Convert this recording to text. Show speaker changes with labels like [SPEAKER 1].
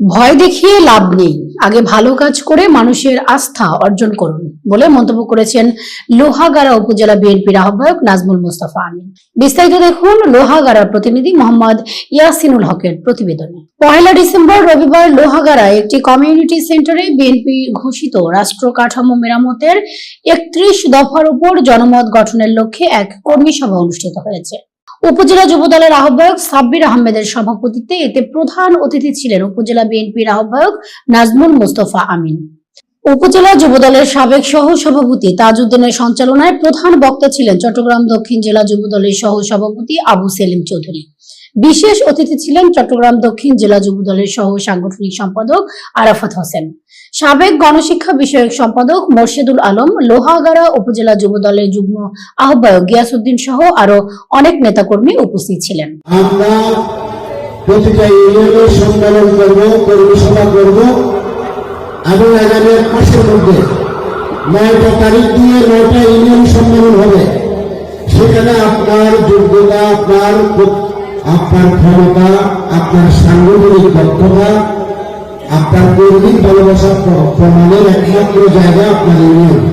[SPEAKER 1] ভয় দেখিয়ে লাভ নেই। আগে ভালো কাজ করে মানুষের আস্থা অর্জন করুন বলে মন্তব্য করেছেন লোহাগাড়া উপজেলা বিএনপির আহ্বায়ক নাজমুল মুস্তাফা আমিন। বিস্তারিত দেখুন লোহাগাড়া প্রতিনিধি মোহাম্মদ ইয়াসিনুল হকের প্রতিবেদনে। পয়লা ডিসেম্বর রবিবার লোহাগাড়ায় একটি কমিউনিটি সেন্টারে বিএনপি ঘোষিত রাষ্ট্র কাঠামো মেরামতের একত্রিশ দফার উপর জনমত গঠনের লক্ষ্যে এক কর্মী সভা অনুষ্ঠিত হয়েছে। উপজেলা যুবদলের আহ্বায়ক সাব্বির আহমেদের সভাপতিত্বে এতে প্রধান অতিথি ছিলেন উপজেলা বিএনপির আহ্বায়ক নাজমুল মোস্তফা আমিন। উপজেলা যুবদলের সাবেক সহ সভাপতি তাজউদ্দিনের সঞ্চালনায় প্রধান বক্তা ছিলেন চট্টগ্রাম দক্ষিণ জেলা যুবদলের সহ সভাপতি আবু সেলিম চৌধুরী। বিশেষ অতিথি ছিলেন চট্টগ্রাম দক্ষিণ জেলা যুবদলের সহ সাংগঠনিক সম্পাদক আরাফাত হোসেন। সাবেক গণশিক্ষা বিষয়ক সম্পাদক মোর্শেদুল আলম, লোহাগাড়া উপজেলা যুবদলের যুগ্ম আহ্বায়ক গিয়াসুদ্দিন সহ আরও অনেক নেতাকর্মী উপস্থিত ছিলেন।
[SPEAKER 2] আমরা প্রতিটা ইউনিয়নে সম্মেলন করব সভা করব। এবং আগামী এক মাসের মধ্যে নয়টা তারিখ দিয়ে নয়টা ইউনিয়ন সম্মেলন হবে। সেখানে আপনার যোগ্যতা, আপনার আপনার ক্ষমতা, আপনার সাংগঠনিক দক্ষতা, আপনার কর্মী ভালোবাসা প্র- প্রমাণের একমাত্র জায়গা আপনার ইউনিয়ন।